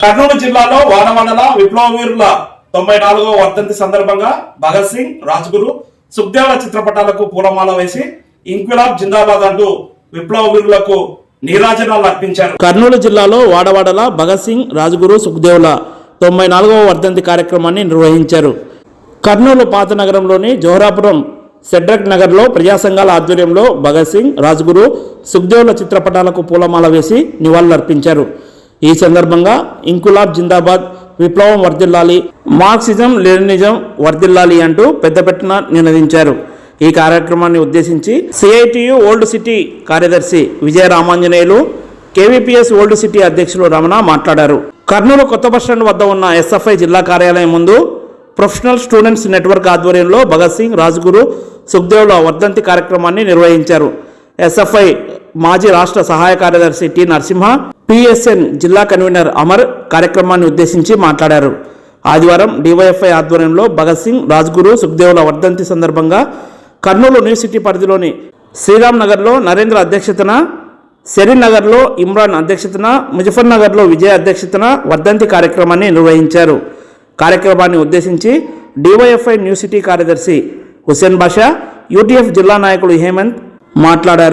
కర్నూలు జిల్లాలో వానమండల విప్లవీరుల తొంభై నాలుగవ వర్ధంతి సందర్భంగా భగత్ సింగ్ రాజ్గురు సుఖ్దేవుల చిత్రపటాలకు పూలమాల వేసి ఇంక్విలాబ్ జిందాబాద్ అంటూ విప్లవ వీరులకు నీరాజనాలు అర్పించారు. కర్నూలు జిల్లాలో వాడవాడల భగత్ సింగ్ రాజ్గురు సుఖ్దేవుల తొంభై నాలుగవ వర్ధంతి కార్యక్రమాన్ని నిర్వహించారు. కర్నూలు పాత నగరంలోని జోహరాపురం సెడ్రక్ నగర్లో ప్రజాసంఘాల ఆధ్వర్యంలో భగత్ సింగ్ రాజ్గురు సుఖ్దేవుల చిత్రపటాలకు పూలమాల వేసి నివాళులర్పించారు. ఈ సందర్భంగా ఇంకులాబ్ జిందాబాద్ విప్లవం వర్ధిల్లాలి మార్క్సిజం లెనినిజం వర్ధిల్లాలి అంటూ పెద్దపెట్టున నినదించారు. ఈ కార్యక్రమాన్ని ఉద్దేశించి సిఐటియు ఓల్డ్ సిటీ కార్యదర్శి Vijaya Ramanjaneyulu KVPS old city అధ్యక్షులు రమణ మాట్లాడారు. కర్నూలు కొత్త బస్టాండ్ వద్ద ఉన్న ఎస్ఎఫ్ఐ జిల్లా కార్యాలయం ముందు ప్రొఫెషనల్ స్టూడెంట్స్ నెట్వర్క్ ఆధ్వర్యంలో భగత్ సింగ్ రాజ్గురు సుఖ్దేవ్ల వర్ధంతి కార్యక్రమాన్ని నిర్వహించారు. ఎస్ఎఫ్ఐ మాజీ రాష్ట్ర సహాయ కార్యదర్శి టి నరసింహ పిఎస్ఎన్ జిల్లా కన్వీనర్ అమర్ కార్యక్రమాన్ని ఉద్దేశించి మాట్లాడారు. ఆదివారం డివైఎఫ్ఐ ఆధ్వర్యంలో భగత్ సింగ్ రాజ్గురు సుఖదేవుల వర్ధంతి సందర్భంగా కర్నూలు యూనివర్సిటీ పరిధిలోని శ్రీరామ్ నగర్లో నరేంద్ర అధ్యక్షతన సెరిన్ నగర్లో ఇమ్రాన్ అధ్యక్షతన ముజఫర్ నగర్లో విజయ అధ్యక్షతన వర్ధంతి కార్యక్రమాన్ని నిర్వహించారు. కార్యక్రమాన్ని ఉద్దేశించి డివైఎఫ్ఐ న్యూ సిటీ కార్యదర్శి హుసేన్ బాషా యూటీఎఫ్ జిల్లా నాయకుడు హేమంత్ మాట్లాడారు.